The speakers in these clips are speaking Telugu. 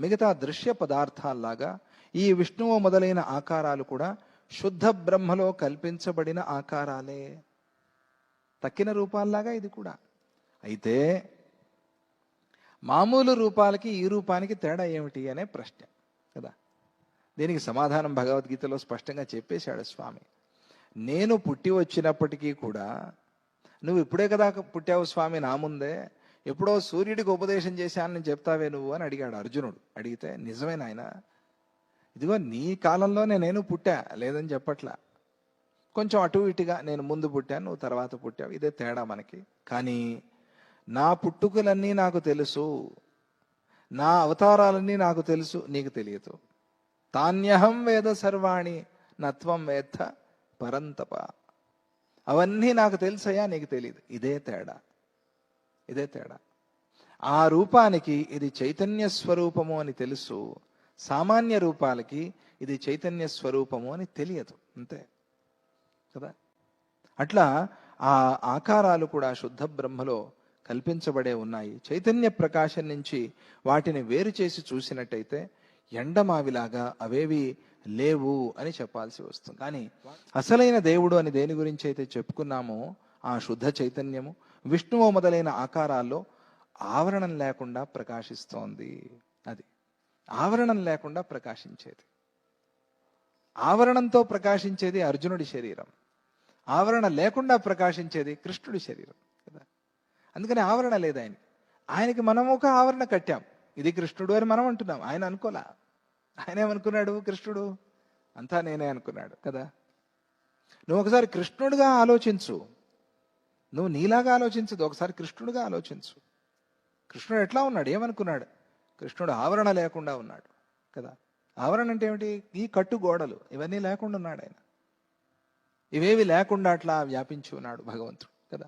మిగతా దృశ్య పదార్థాల్లాగా ఈ విష్ణువు మొదలైన ఆకారాలు కూడా శుద్ధ బ్రహ్మలో కల్పించబడిన ఆకారాలే. తక్కిన రూపాల్లాగా ఇది కూడా. అయితే మామూలు రూపాలకి ఈ రూపానికి తేడా ఏమిటి అనే ప్రశ్న కదా? దీనికి సమాధానం భగవద్గీతలో స్పష్టంగా చెప్పేశాడు స్వామి. నేను పుట్టి వచ్చినప్పటికీ కూడా నువ్వు ఇప్పుడే కదా పుట్టావు స్వామి నా ముందే ఎప్పుడో సూర్యుడికి ఉపదేశం చేశానని చెప్తావే నువ్వు అని అడిగాడు అర్జునుడు. అడిగితే నిజమే నాయన. ఇదిగో నీ కాలంలోనే నేను పుట్టా. లేదని చెప్పట్లా. కొంచెం అటు ఇటుగా నేను ముందు పుట్టాను నువ్వు తర్వాత పుట్టావు. ఇదే తేడా మనకి. కానీ నా పుట్టుకలన్నీ నాకు తెలుసు. నా అవతారాలన్నీ నాకు తెలుసు. నీకు తెలియదు. తాన్యహం వేద సర్వాణి నత్వం వేత్త పరంతప. అవన్నీ నాకు తెలుసయ్యా నీకు తెలియదు ఇదే తేడా. ఇదే తేడా. ఆ రూపానికి ఇది చైతన్య స్వరూపము అని తెలుసు. సామాన్య రూపాలకి ఇది చైతన్య స్వరూపము అని తెలియదు. అంతే. కదా? అట్లా ఆ ఆకారాలు కూడా శుద్ధ బ్రహ్మలో కల్పించబడే ఉన్నాయి. చైతన్య ప్రకాశం నుంచి వాటిని వేరు చేసి చూసినట్టయితే ఎండమావిలాగా అవేవి లేవు అని చెప్పాల్సి వస్తుంది. కానీ అసలైన దేవుడు అని దేని గురించి అయితే చెప్పుకున్నామో ఆ శుద్ధ చైతన్యము విష్ణువు మొదలైన ఆకారాల్లో ఆవరణం లేకుండా ప్రకాశిస్తోంది. అది ఆవరణం లేకుండా ప్రకాశించేది. ఆవరణంతో ప్రకాశించేది అర్జునుడి శరీరం. ఆవరణ లేకుండా ప్రకాశించేది కృష్ణుడి శరీరం కదా? అందుకని ఆవరణ లేదు ఆయనకి ఆయనకి మనం ఒక ఆవరణ కట్టాం. ఇది కృష్ణుడు అని మనం అంటున్నాం. ఆయన అనుకోలా? ఆయన ఏమనుకున్నాడు కృష్ణుడు? అంతా నేనే అనుకున్నాడు కదా? నువ్వు ఒకసారి కృష్ణుడిగా ఆలోచించు. నువ్వు నీలాగా ఆలోచించదు ఒకసారి కృష్ణుడిగా ఆలోచించు. కృష్ణుడు ఎట్లా ఉన్నాడు? ఏమనుకున్నాడు? కృష్ణుడు ఆవరణ లేకుండా ఉన్నాడు కదా? ఆవరణ అంటే ఏమిటి? ఈ కట్టు గోడలు ఇవన్నీ లేకుండా ఉన్నాడు ఆయన. ఇవేవి లేకుండా అట్లా వ్యాపించి ఉన్నాడు భగవంతుడు కదా?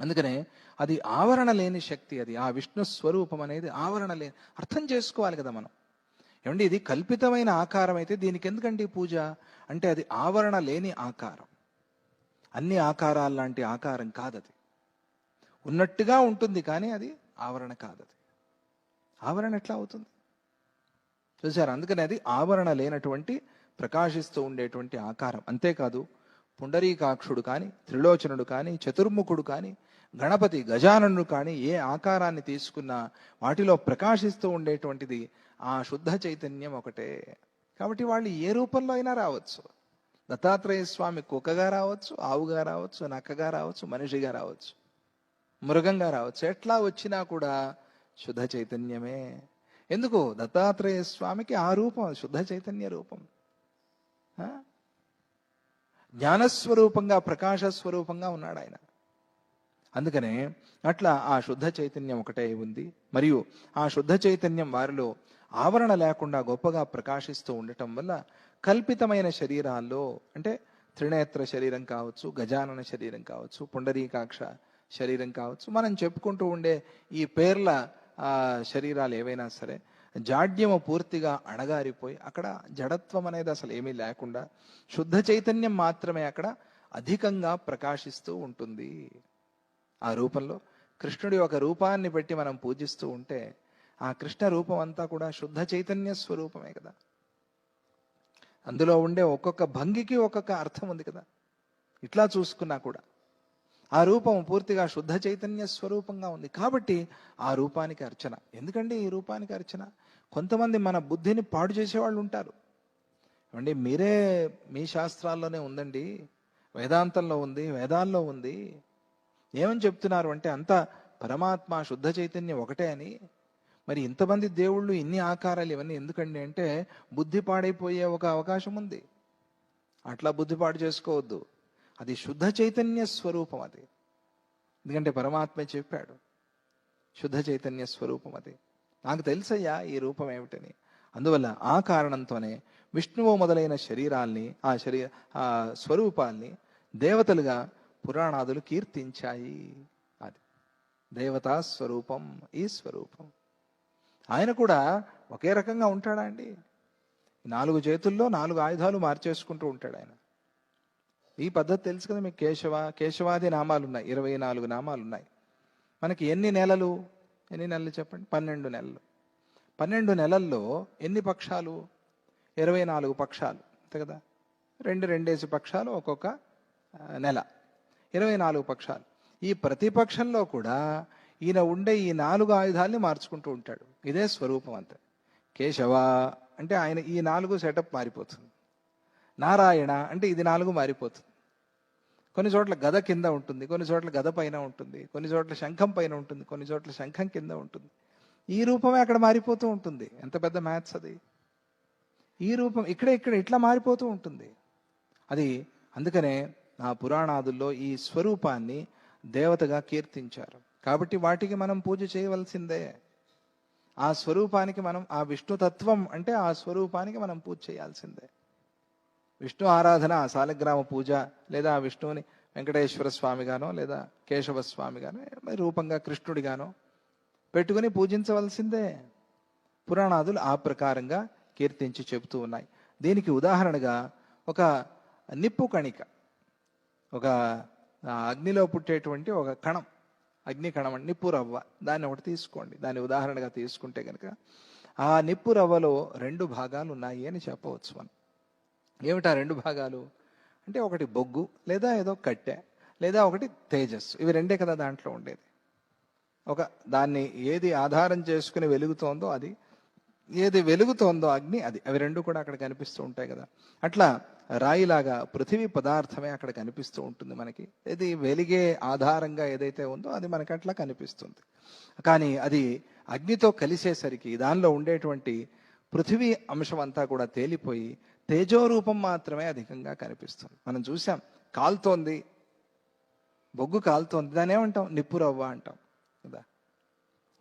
అందుకనే అది ఆవరణ లేని శక్తి అది ఆ విష్ణు స్వరూపం అనేది ఆవరణ లేని అర్థం చేసుకోవాలి కదా మనం. ఏమండి ఇది కల్పితమైన ఆకారం అయితే దీనికి ఎందుకండి పూజ? అంటే అది ఆవరణ లేని ఆకారం. అన్ని ఆకారాల లాంటి ఆకారం కాదది. ఉన్నట్టుగా ఉంటుంది కానీ అది ఆవరణ కాదది. ఆవరణ ఎట్లా అవుతుంది? చూసారు అందుకని అది ఆవరణ లేనటువంటి ప్రకాశిస్తూ ఉండేటువంటి ఆకారం. అంతేకాదు పుండరీకాక్షుడు కానీ త్రిలోచనుడు కానీ చతుర్ముఖుడు కానీ గణపతి గజాననుడు కానీ ఏ ఆకారాన్ని తీసుకున్నా వాటిలో ప్రకాశిస్తూ ఉండేటువంటిది ఆ శుద్ధ చైతన్యం ఒకటే. కాబట్టి వాళ్ళు ఏ రూపంలో అయినా రావచ్చు. దత్తాత్రేయ స్వామి కుక్కగా రావచ్చు ఆవుగా రావచ్చు నక్కగా రావచ్చు మనిషిగా రావచ్చు మృగంగా రావచ్చు. ఎట్లా వచ్చినా కూడా శుద్ధ చైతన్యమే. ఎందుకు? దత్తాత్రేయ స్వామికి ఆ రూపం శుద్ధ చైతన్య రూపం. ఆ? జ్ఞానస్వరూపంగా ప్రకాశ స్వరూపంగా ఉన్నాడు ఆయన. అందుకనే అట్లా ఆ శుద్ధ చైతన్యం ఒకటే ఉంది. మరియు ఆ శుద్ధ చైతన్యం వారిలో ఆవరణ లేకుండా గొప్పగా ప్రకాశిస్తూ ఉండటం వల్ల కల్పితమైన శరీరాల్లో అంటే త్రినేత్ర శరీరం కావచ్చు గజానన శరీరం కావచ్చు పుండరీకాక్ష శరీరం కావచ్చు మనం చెప్పుకుంటూ ఉండే ఈ పేర్ల శరీరాలు ఏవైనా సరే జాడ్యము పూర్తిగా అణగారిపోయి అక్కడ జడత్వం అనేది అసలు ఏమీ లేకుండా శుద్ధ చైతన్యం మాత్రమే అక్కడ అధికంగా ప్రకాశిస్తూ ఉంటుంది. ఆ రూపంలో కృష్ణుడి ఒక రూపాన్ని పెట్టి మనం పూజిస్తూ ఉంటే ఆ కృష్ణ రూపం అంతా కూడా శుద్ధ చైతన్య స్వరూపమే కదా. అందులో ఉండే ఒక్కొక్క భంగికి ఒక్కొక్క అర్థం ఉంది కదా. ఇట్లా చూసుకున్నా కూడా. ఆ రూపం పూర్తిగా శుద్ధ చైతన్య స్వరూపంగా ఉంది కాబట్టి ఆ రూపానికి అర్చన. ఎందుకండి ఈ రూపానికి అర్చన? కొంతమంది మన బుద్ధిని పాడు చేసేవాళ్ళు ఉంటారు. ఏమండి మీరే మీ శాస్త్రాల్లోనే ఉందండి వేదాంతంలో ఉంది వేదాల్లో ఉంది. ఏమని చెప్తున్నారు అంటే అంత పరమాత్మ శుద్ధ చైతన్యం ఒకటే అని మరి ఇంతమంది దేవుళ్ళు ఇన్ని ఆకారాలు ఇవన్నీ ఎందుకండి అంటే బుద్ధి పాడైపోయే ఒక అవకాశం ఉంది. అట్లా బుద్ధి పాడు చేసుకోవద్దు. అది శుద్ధ చైతన్య స్వరూపం అది. ఎందుకంటే పరమాత్మ చెప్పాడు. శుద్ధ చైతన్య స్వరూపం అది. నాకు తెలుసయ్యా ఈ రూపం ఏమిటని. అందువల్ల ఆ కారణంతోనే విష్ణువు మొదలైన శరీరాల్ని ఆ శరీర ఆ స్వరూపాల్ని దేవతలుగా పురాణాదులు కీర్తించాయి. అది దేవతా స్వరూపం ఈ స్వరూపం. ఆయన కూడా ఒకే రకంగా ఉంటాడా అండి? నాలుగు చేతుల్లో నాలుగు ఆయుధాలు మార్చేసుకుంటూ ఉంటాడు ఆయన. ఈ పద్ధతి తెలుసు కదా మీకు? కేశవ కేశవాది నామాలు ఉన్నాయి ఇరవై నాలుగు నామాలు ఉన్నాయి మనకి ఎన్ని నెలలు? ఎన్ని నెలలు చెప్పండి? పన్నెండు నెలలు. పన్నెండు నెలల్లో ఎన్ని పక్షాలు? ఇరవై నాలుగు పక్షాలు. అంతే కదా? రెండు రెండేసి పక్షాలు ఒక్కొక్క నెల. ఇరవై నాలుగు పక్షాలు. ఈ ప్రతిపక్షంలో కూడా ఈయన ఉండే ఈ నాలుగు ఆయుధాల్ని మార్చుకుంటూ ఉంటాడు. ఇదే స్వరూపం అంత. కేశవ అంటే ఆయన ఈ నాలుగు సెటప్ మారిపోతుంది. నారాయణ అంటే ఇది నాలుగు మారిపోతుంది. కొన్ని చోట్ల గద కింద ఉంటుంది కొన్ని చోట్ల గద పైన ఉంటుంది కొన్ని చోట్ల శంఖం పైన ఉంటుంది కొన్ని చోట్ల శంఖం కింద ఉంటుంది. ఈ రూపమే అక్కడ మారిపోతూ ఉంటుంది. ఎంత పెద్ద మ్యాథ్స్ అది. ఈ రూపం ఇక్కడ ఇక్కడ ఇట్లా మారిపోతూ ఉంటుంది. అది అందుకనే ఆ పురాణాదుల్లో ఈ స్వరూపాన్ని దేవతగా కీర్తించారు. కాబట్టి వాటికి మనం పూజ చేయవలసిందే. ఆ స్వరూపానికి మనం ఆ విష్ణుతత్వం అంటే ఆ స్వరూపానికి మనం పూజ చేయాల్సిందే. విష్ణు ఆరాధన సాలగ్రామ పూజ లేదా ఆ విష్ణువుని వెంకటేశ్వర స్వామిగానో లేదా కేశవ స్వామిగానో మరి రూపంగా కృష్ణుడిగానో పెట్టుకుని పూజించవలసిందే. పురాణాదులు ఆ ప్రకారంగా కీర్తించి చెబుతూ ఉన్నాయి. దీనికి ఉదాహరణగా ఒక నిప్పు కణిక ఒక అగ్నిలో పుట్టేటువంటి ఒక కణం. అగ్ని కణం అంటే నిప్పు రవ్వ. దాన్ని ఒకటి తీసుకోండి. దాన్ని ఉదాహరణగా తీసుకుంటే కనుక ఆ నిప్పు రవ్వలో రెండు భాగాలు ఉన్నాయి అని చెప్పవచ్చు మనం. ఏమిటా రెండు భాగాలు? అంటే ఒకటి బొగ్గు లేదా ఏదో కట్టె లేదా ఒకటి తేజస్సు. ఇవి రెండే కదా దాంట్లో ఉండేది. ఒక దాన్ని ఏది ఆధారం చేసుకుని వెలుగుతోందో అది ఏది వెలుగుతోందో అగ్ని అది. అవి రెండు కూడా అక్కడ కనిపిస్తూ ఉంటాయి కదా. అట్లా రాయిలాగా పృథివీ పదార్థమే అక్కడ కనిపిస్తూ ఉంటుంది మనకి. ఇది వెలిగే ఆధారంగా ఏదైతే ఉందో అది మనకి అట్లా కనిపిస్తుంది. కానీ అది అగ్నితో కలిసేసరికి దానిలో ఉండేటువంటి పృథివీ అంశం అంతా కూడా తేలిపోయి తేజోరూపం మాత్రమే అధికంగా కనిపిస్తుంది. మనం చూసాం కాలుతోంది బొగ్గు కాలుతోంది దాని ఏమంటాం నిప్పురవ్వ అంటాం కదా.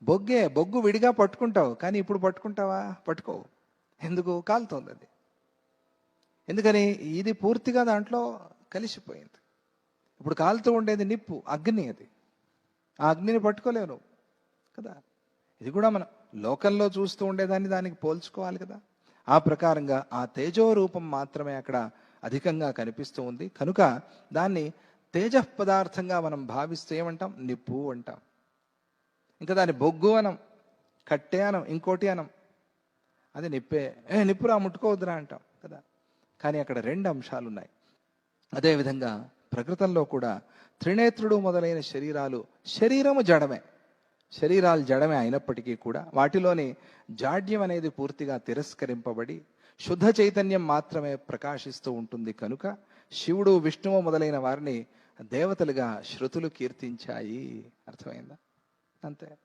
బొగ్గే బొగ్గు విడిగా పట్టుకుంటావు కానీ ఇప్పుడు పట్టుకుంటావా? పట్టుకోవు. ఎందుకు? కాలుతోంది అది. ఎందుకని? ఇది పూర్తిగా దాంట్లో కలిసిపోయింది. ఇప్పుడు కాలుతూ ఉండేది నిప్పు అగ్ని అది. ఆ అగ్నిని పట్టుకోలేవు కదా? ఇది కూడా మనం లోకంలో చూస్తూ ఉండేదాన్ని దానికి పోల్చుకోవాలి కదా? ఆ ప్రకారంగా ఆ తేజో రూపం మాత్రమే అక్కడ అధికంగా కనిపిస్తూ ఉంది. కనుక దాన్ని తేజ పదార్థంగా మనం భావిస్తూ ఏమంటాం? నిప్పు అంటాం. ఇంకా దాన్ని బొగ్గు అనం కట్టే అనం ఇంకోటి అనం. అది నిప్పే. ఏ నిప్పురా ముట్టుకోవద్దురా అంటాం కదా. కానీ అక్కడ రెండు అంశాలు ఉన్నాయి అదేవిధంగా ప్రకృతంలో కూడా త్రినేత్రుడు మొదలైన శరీరాలు శరీరము జడమే. శరీరాలు జడమే అయినప్పటికీ కూడా వాటిలోని జాడ్యం అనేది పూర్తిగా తిరస్కరింపబడి శుద్ధ చైతన్యం మాత్రమే ప్రకాశిస్తూ ఉంటుంది కనుక శివుడు విష్ణువు మొదలైన వారిని దేవతలుగా శృతులు కీర్తించాయి. అర్థమైందా? అంతే.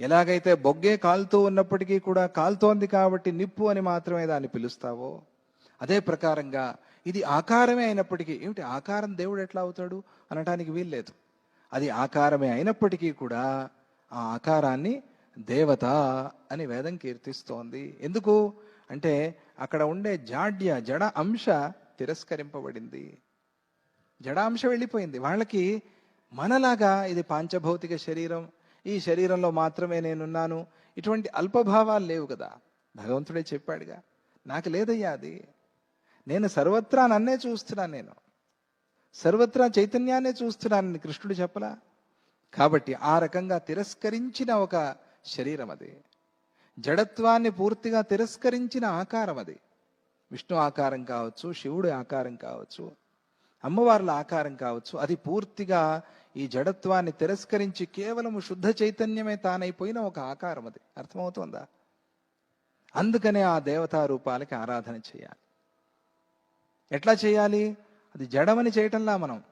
ఎలాగైతే బొగ్గే కాలుతూ ఉన్నప్పటికీ కూడా కాలుతోంది కాబట్టి నిప్పు అని మాత్రమే దాన్ని పిలుస్తావో అదే ప్రకారంగా ఇది ఆకారమే అయినప్పటికీ ఏమిటి ఆకారం దేవుడు ఎట్లా అవుతాడు అనటానికి వీల్లేదు అది ఆకారమే అయినప్పటికీ కూడా ఆ ఆకారాన్ని దేవత అని వేదం కీర్తిస్తోంది. ఎందుకు? అంటే అక్కడ ఉండే జాడ్య జడ అంశ తిరస్కరింపబడింది. జడాంశ వెళ్ళిపోయింది. వాళ్ళకి మనలాగా ఇది పాంచభౌతిక శరీరం ఈ శరీరంలో మాత్రమే నేనున్నాను. ఇటువంటి అల్పభావాలు లేవు కదా. భగవంతుడే చెప్పాడుగా నాకు లేదయ్యా అది. నేను సర్వత్రా నన్నే చూస్తున్నాను నేను. సర్వత్రా చైతన్యాన్నే చూస్తున్నానని కృష్ణుడు చెప్పలా? కాబట్టి ఆ రకంగా తిరస్కరించిన ఒక శరీరం అది. జడత్వాన్ని పూర్తిగా తిరస్కరించిన ఆకారం అది. విష్ణు ఆకారం కావచ్చు శివుడి ఆకారం కావచ్చు అమ్మవార్ల ఆకారం కావచ్చు అది పూర్తిగా ఈ జడత్వాన్ని తిరస్కరించి కేవలం శుద్ధ చైతన్యమే తానైపోయిన ఒక ఆకారం అది. అర్థమవుతోందా? అందుకనే ఆ దేవతా రూపాలకి ఆరాధన చేయాలి. ఎట్లా చేయాలి? అది జడమని చేయటంలా మనం.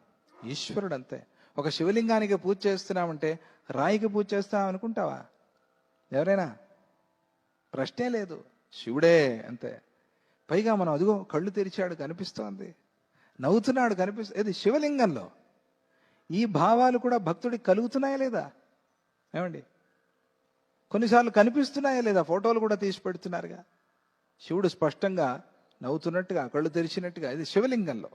ఈశ్వరుడు అంతే ఒక శివలింగానికి పూజ చేస్తున్నామంటే రాయికి పూజ చేస్తున్నాం అనుకుంటావా ఎవరైనా? ప్రశ్నే లేదు. శివుడే అంతే. పైగా మనం అదిగో కళ్ళు తెరిచాడు కనిపిస్తోంది. నవ్వుతున్నాడు కనిపిస్తుంది. ఇది శివలింగంలో. ఈ భావాలు కూడా భక్తుడికి కలుగుతున్నాయా లేదా? ఏమండి? కొన్నిసార్లు కనిపిస్తున్నాయా లేదా? ఫోటోలు కూడా తీసి పెడుతున్నారుగా. శివుడు స్పష్టంగా నవ్వుతున్నట్టుగా కళ్ళు తెరిచినట్టుగా ఇది శివలింగంలో.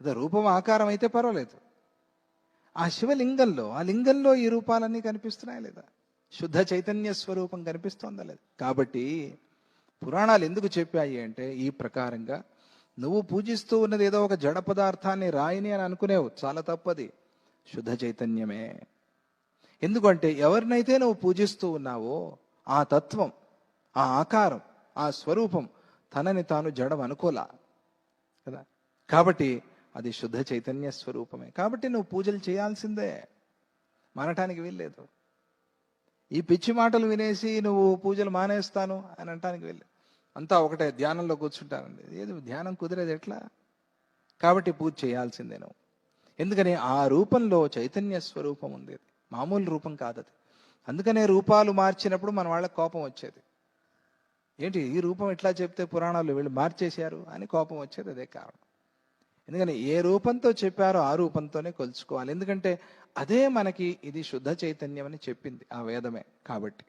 అదే రూపం ఆకారం అయితే పర్వాలేదు. ఆ శివలింగంలో ఆ లింగంలో ఈ రూపాలన్నీ కనిపిస్తున్నాయా లేదా? శుద్ధ చైతన్య స్వరూపం కనిపిస్తోందా లేదు? కాబట్టి పురాణాలు ఎందుకు చెప్పాయి అంటే ఈ ప్రకారంగా నువ్వు పూజిస్తూ ఉన్నది ఏదో ఒక జడ పదార్థాన్ని రాయిని అని అనుకునేవు. చాలా తప్పది. శుద్ధ చైతన్యమే. ఎందుకంటే ఎవరినైతే నువ్వు పూజిస్తూ ఉన్నావో ఆ తత్వం ఆ ఆకారం ఆ స్వరూపం తనని తాను జడం అనుకోలా. కదా? కాబట్టి అది శుద్ధ చైతన్య స్వరూపమే. కాబట్టి నువ్వు పూజలు చేయాల్సిందే. మానటానికి వీల్లేదు. ఈ పిచ్చి మాటలు వినేసి నువ్వు పూజలు మానేస్తాను అని అనటానికి వెళ్ళి అంతా ఒకటే ధ్యానంలో కూర్చుంటారండి ఏది ధ్యానం కుదిరేది ఎట్లా? కాబట్టి పూజ చేయాల్సిందే నువ్వు. ఎందుకని? ఆ రూపంలో చైతన్య స్వరూపం ఉంది మామూలు రూపం కాదది. అందుకనే రూపాలు మార్చినప్పుడు మన వాళ్ళకి కోపం వచ్చేది. ఏంటి? ఈ రూపం ఎట్లా చెప్తే పురాణాలు వీళ్ళు మార్చేశారు అని కోపం వచ్చేది అదే కారణం. ఎందుకని? ఏ రూపంతో చెప్పారో ఆ రూపంతోనే కొలుచుకోవాలి. ఎందుకంటే అదే మనకి ఇది శుద్ధ చైతన్యం అని చెప్పింది ఆ వేదమే కాబట్టి.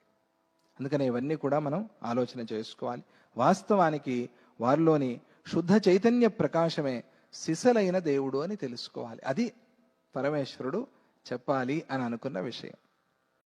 అందుకని ఇవన్నీ కూడా మనం ఆలోచన చేసుకోవాలి. వాస్తవానికి వారిలోని శుద్ధ చైతన్య ప్రకాశమే సిసలైన దేవుడు అని తెలుసుకోవాలి. అది పరమేశ్వరుడు చెప్పాలి అని అనుకున్న విషయం.